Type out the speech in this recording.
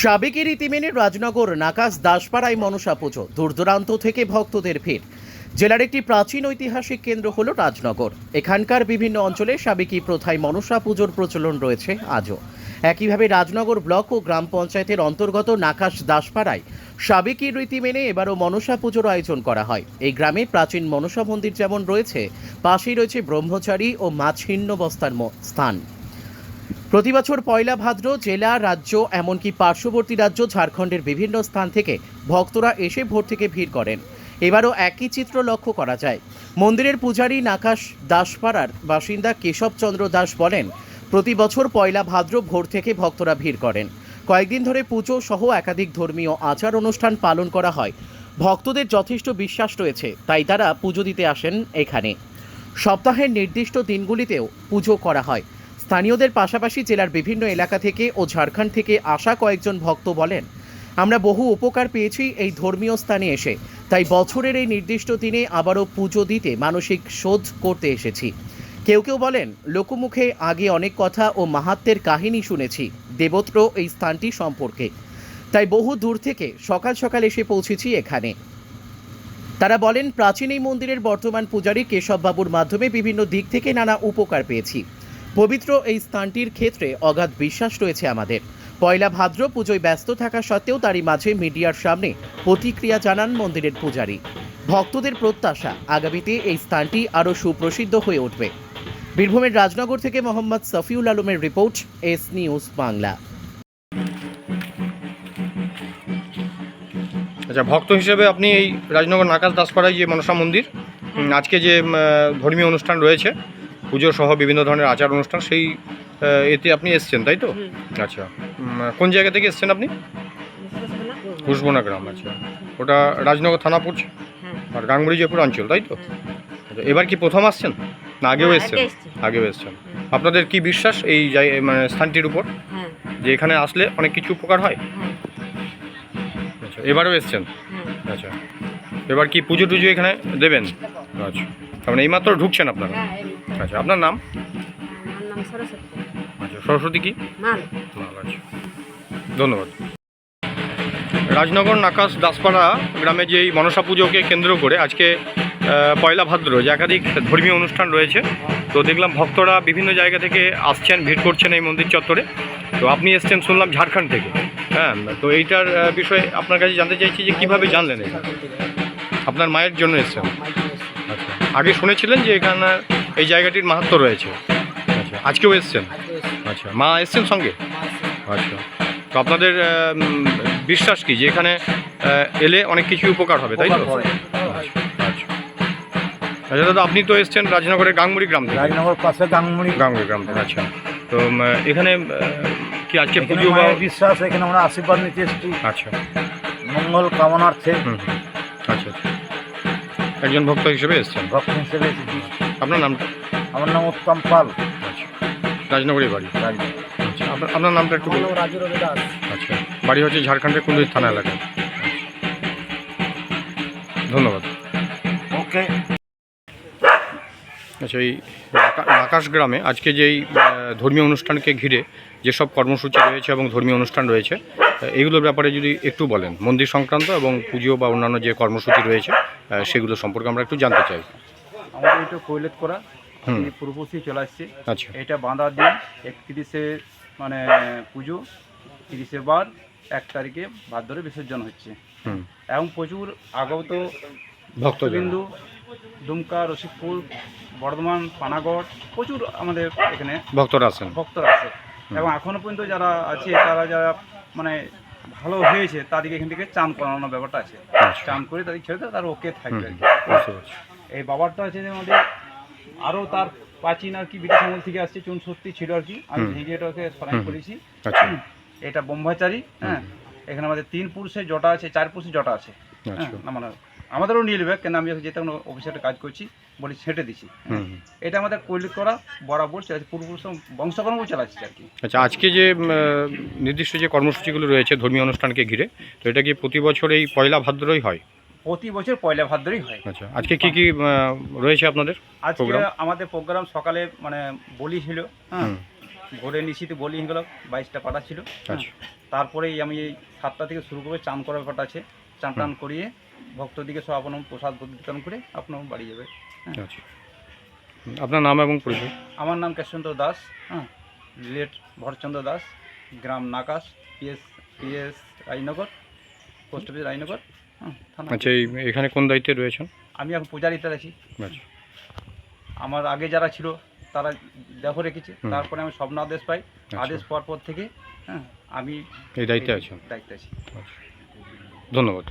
সাবেকি রীতি মেনে রাজনগর, নাকাশ, দাসপাড়ায় মনসা পুজো দূর দূরান্ত থেকে ভক্তদের ভিড়। জেলার একটি প্রাচীন ঐতিহাসিক কেন্দ্র হল রাজনগর। এখানকার বিভিন্ন অঞ্চলে সাবেকি প্রথায় মনসা পুজোর প্রচলন রয়েছে আজও। একইভাবে রাজনগর ব্লক ও গ্রাম পঞ্চায়েতের অন্তর্গত নাকাশ, দাসপাড়ায় সাবেকি রীতি মেনে এবারও মনসা পুজোর আয়োজন করা হয়। এই গ্রামে প্রাচীন মনসা মন্দির যেমন রয়েছে, পাশেই রয়েছে ব্রহ্মচারী ও মাছিন্ন বস্তার স্থান। প্রতি বছর পয়লা ভাদ্র জেলা, রাজ্য, এমনকি পার্শ্ববর্তী রাজ্য, ঝাড়খণ্ডের বিভিন্ন স্থান থেকে ভক্তরা এসে ভোর থেকে ভিড় করেন। এবারও একই চিত্র লক্ষ্য করা যায়। মন্দিরের পূজারী নাকাশ দাসপাড়ার বাসিন্দা কেশবচন্দ্র দাস বলেন, প্রতি বছর পয়লা ভাদ্র ভোর থেকে ভক্তরা ভিড় করেন। কয়েকদিন ধরে পুজো সহ একাধিক ধর্মীয় আচার অনুষ্ঠান পালন করা হয়। ভক্তদের যথেষ্ট বিশ্বাস রয়েছে, তাই তারা পুজো দিতে আসেন এখানে। সপ্তাহের নির্দিষ্ট দিনগুলিতেও পুজো করা হয়। স্থানীয়দের পাশাপাশি জেলার বিভিন্ন এলাকা থেকে ও ঝাড়খণ্ড থেকে আসা কয়েকজন ভক্ত বলেন, আমরা বহু উপকার পেয়েছি এই ধর্মীয় স্থানে এসে, তাই বছরের এই নির্দিষ্ট দিনে আবারও পুজো দিতে মানসিক শোধ করতে এসেছি। কেউ কেউ বলেন, লোকমুখে আগে অনেক কথা ও মাহাত্মের কাহিনী শুনেছি, দেবত্র এই স্থানটি সম্পর্কে। তাই বহু দূর থেকে সকাল সকাল এসে পৌঁছেছি এখানে। তারা বলেন, প্রাচীন এই মন্দিরের বর্তমান পূজারী কেশববাবুর মাধ্যমে বিভিন্ন দিক থেকে নানা উপকার পেয়েছি। পবিত্র এই স্থানটির ক্ষেত্রে অগাধ বিশ্বাস রয়েছে আমাদের। পয়লা ভাদ্র পুজোয় ব্যস্ত থাকা সত্ত্বেও তারই মাঝে মিডিয়ার সামনে প্রতিক্রিয়া জানান মন্দিরের পূজারী। ভক্তদের প্রত্যাশা, আগামীতে এই স্থানটি আরও সুপ্রসিদ্ধ হয়ে উঠবে। বীরভূমের রাজনগর থেকে মোহাম্মদ সফিউল আলমের রিপোর্ট, এস নিউজ বাংলা। আচ্ছা ভক্ত হিসেবে আপনি এই রাজনগর নাকাশ দাসপাড়ায় যে মনসা মন্দির আজকে যে ধর্মীয় অনুষ্ঠান রয়েছে পুজো সহ বিভিন্ন ধরনের আচার অনুষ্ঠান সেই এতে আপনি এসছেন তাই তো? আচ্ছা। কোন জায়গা থেকে এসছেন আপনি? ঘুষবোনা গ্রাম আচ্ছা। ওটা রাজনগর থানা পড়ছে? আর গাঙ্গুড়ি জয়পুর অঞ্চল তাই তো? আচ্ছা, এবার কি প্রথম আসছেন? না আগেও এসছেন? আগেও এসছেন। আপনাদের কি বিশ্বাস এই মানে স্থানটির উপর? হ্যাঁ। যে এখানে আসলে অনেক কিছু উপকার হয়? হ্যাঁ। আচ্ছা এবারও এসছেন? হ্যাঁ। আচ্ছা। এবার কি পুজো টুজো এখানে দেবেন? আচ্ছা। তার মানে এইমাত্র ঢুকছেন আপনারা? হ্যাঁ আচ্ছা আপনার নাম? আমার নাম সরস্বতী। আচ্ছা সরস্বতী কি? মাল। মাল, আচ্ছা। ধন্যবাদ। রাজনগর নাকাশ দাসপাড়া গ্রামে যে এই মনসা পুজোকে কেন্দ্র করে আজকে পয়লা ভাদ্র যে একাধিক ধর্মীয় অনুষ্ঠান রয়েছে তো দেখলাম ভক্তরা বিভিন্ন জায়গা থেকে আসছেন ভিড় করছেন এই মন্দির চত্বরে। তো আপনি এসছেন শুনলাম ঝাড়খণ্ড থেকে হ্যাঁ? তো এইটার বিষয়ে আপনার কাছে জানতে চাইছি যে কীভাবে জানলেন এটা? আপনার মায়ের জন্য এসছেন। আচ্ছা। আগে শুনেছিলেন যে এখানে এই জায়গাটির মাহাত্ম রয়েছে। আচ্ছা। আজকেও এসছেন? আচ্ছা মা এসছেন সঙ্গে? আচ্ছা। তো আপনাদের বিশ্বাস কি যে এখানে এলে অনেক কিছু উপকার হবে তাই তো? আচ্ছা আচ্ছা। আচ্ছা দাদা আপনি তো এসছেন রাজনগরের গাংমুড়ি গ্রাম থেকে। রাজনগর পাশে গাঙ্গুড়ি। গাংমুড়ি গ্রাম থেকে আচ্ছা। তো এখানে কি আজকে পুজো বা বিশ্বাস এখানে আমরা আশীর্বাদ নিতে এসেছি। আচ্ছা। মঙ্গল কামনার্থে। আচ্ছা আচ্ছা। একজন ভক্ত হিসেবে এসছেন? ভক্ত হিসেবে এসেছি। আপনার নামটা? আমার নাম উত্তম পাল। আচ্ছা। রাজনগরে বাড়ি? আচ্ছা আপনার আপনার নামটা একটু বলুন। আচ্ছা বাড়ি হচ্ছে ঝাড়খণ্ডের কুন্দুর থানা এলাকায়। ধন্যবাদ। ওকে। আচ্ছা এই আকাশ গ্রামে আজকে যেই ধর্মীয় অনুষ্ঠানকে ঘিরে যেসব কর্মসূচি রয়েছে এবং ধর্মীয় অনুষ্ঠান রয়েছে এইগুলোর ব্যাপারে যদি একটু বলেন মন্দির সংক্রান্ত এবং পুজো বা অন্যান্য যে কর্মসূচি রয়েছে সেগুলো সম্পর্কে আমরা একটু জানতে চাই। আমাদের এটা কৈলেত করা পূর্ববর্তী চলে আসছে। আচ্ছা। এটা বাঁধার দিন একত্রিশে মানে পুজো তিরিশে বার এক তারিখে ভাদ্রে বিসর্জন হচ্ছে। এবং প্রচুর আগত ভক্তবিন্দু বিন্দু দুমকা রসিকপুর বর্ধমান পানাগড় প্রচুর আমাদের এখানে ভক্তরা আছেন। ভক্তরা আছে। এবং এখনও পর্যন্ত যারা আছে তারা যারা মানে ভালো হয়েছে তাদেরকে এখান থেকে চান করানোর ব্যাপারটা আছে। আচ্ছা। চান করে তাদের ছেড়ে দেয়, তারা ওকে থাকবে। এই বাবারটা আছে যে আমাদের আরও তার প্রাচীন আর কি ব্রিটিশ আমল থেকে আসছে চুন সত্যি ছিল আর কি। আমি। ভেঙে এটাকে সরাই করেছি। আচ্ছা। এটা ব্রহ্মচারী হ্যাঁ। এখানে আমাদের তিন পুরুষের জটা আছে চার পুরুষের জটা আছে। হ্যাঁ আচ্ছা। মানে আমাদেরও নিয়ে নেবে কেন আমি যেতে কোনো অফিসে কাজ করছি বলি ছেটে দিছি। হুম। এটা আমাদের কৈলিক করা বরাবর চালাচ্ছে পূর্বপুরুষ বংশকর্ম চালাচ্ছে আর কি। আচ্ছা আজকে যে নির্দিষ্ট যে কর্মসূচিগুলো রয়েছে ধর্মীয় অনুষ্ঠানকে ঘিরে তো এটা কি প্রতি বছর এই পয়লা ভাদ্রই হয়? প্রতি বছর পয়লা ভাদ্রই হয়। আচ্ছা আজকে কি কি রয়েছে আপনাদের আজকে আমাদের প্রোগ্রাম সকালে মানে বলি ছিল হ্যাঁ? ভোরে নিশিতে বলি হয়ে গেল বাইশটা পাটা ছিল হ্যাঁ। আচ্ছা। তারপরেই আমি এই সাতটা থেকে শুরু করে চান করার ব্যাপারটা আছে চান টান করিয়ে ভক্তদিকে সব আপনার প্রসাদ বিতরণ করে আপনার বাড়ি যাবে আচ্ছা। আপনার নাম এবং পরিচয়? আমার নাম কেশচন্দ্র দাস হ্যাঁ? রিলেট ভরচন্দ্র দাস গ্রাম Nakash PS PS Rajnagar post office হ্যাঁ থানা আচ্ছা এই এখানে কোন দায়িত্বে রয়েছেন? আমি এখন পূজারিতে আছি। আমার আগে যারা ছিল তারা দেখো রেখেছে। তারপরে আমি স্বপ্ন আদেশ পাই। আচ্ছা। আদেশ পাওয়ার পর থেকে হ্যাঁ আমি এই দায়িত্বে আছি দায়িত্বে আছি। ধন্যবাদ।